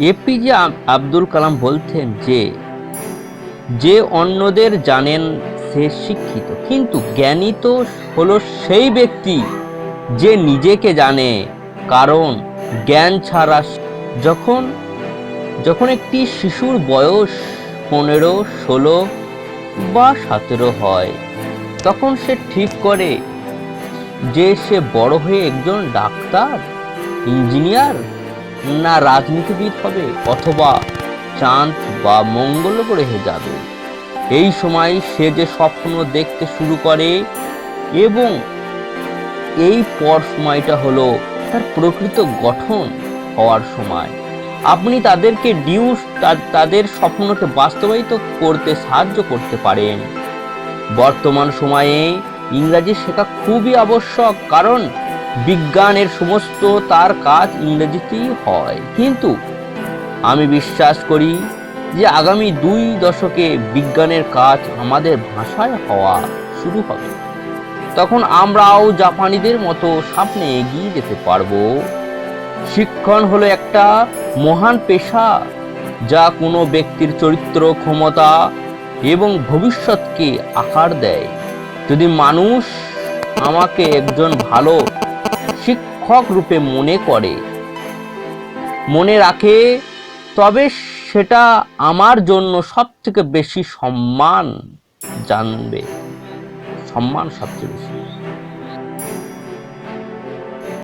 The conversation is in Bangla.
এপিজে আব্দুল কালাম বলতেন যে যে অন্যদের জানেন সে শিক্ষিত, কিন্তু জ্ঞানী তো হলো সেই ব্যক্তি যে নিজেকে জানে। কারণ জ্ঞান ছাড়া যখন যখন একটি শিশুর বয়স পনেরো, ষোলো বা সতেরো হয়, তখন সে ঠিক করে যে সে বড় হয়ে একজন ডাক্তার, ইঞ্জিনিয়ার না রাজনীতিবিদ হবে অথবা চাঁদ বা মঙ্গল গ্রহে যাবে। এই সময় সে যে স্বপ্ন দেখতে শুরু করে এবং এই পর সময়টা হলো তার প্রকৃত গঠন হওয়ার সময়। আপনি তাদেরকে ডিউস তাদের স্বপ্নকে বাস্তবায়িত করতে সাহায্য করতে পারেন। বর্তমান সময়ে ইংরাজি শেখা খুবই আবশ্যক, কারণ বিজ্ঞানের সমস্ত তার কাজ ইংরেজিতেই হয়। কিন্তু আমি বিশ্বাস করি যে আগামী দুই দশকে বিজ্ঞানের কাজ আমাদের ভাষায় হওয়া শুরু হবে। তখন আমরাও জাপানিদের মতো সামনে এগিয়ে যেতে পারব। শিক্ষণ হলো একটা মহান পেশা যা কোনো ব্যক্তির চরিত্র, ক্ষমতা এবং ভবিষ্যৎকে আকার দেয়। যদি মানুষ আমাকে একজন ভালো শিক্ষক রূপে মনে করে। মনে রাখে, তবে সেটা আমার জন্য সবথেকে বেশি সম্মান জানবে। সম্মান সবচেয়ে বেশি।